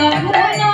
Sabun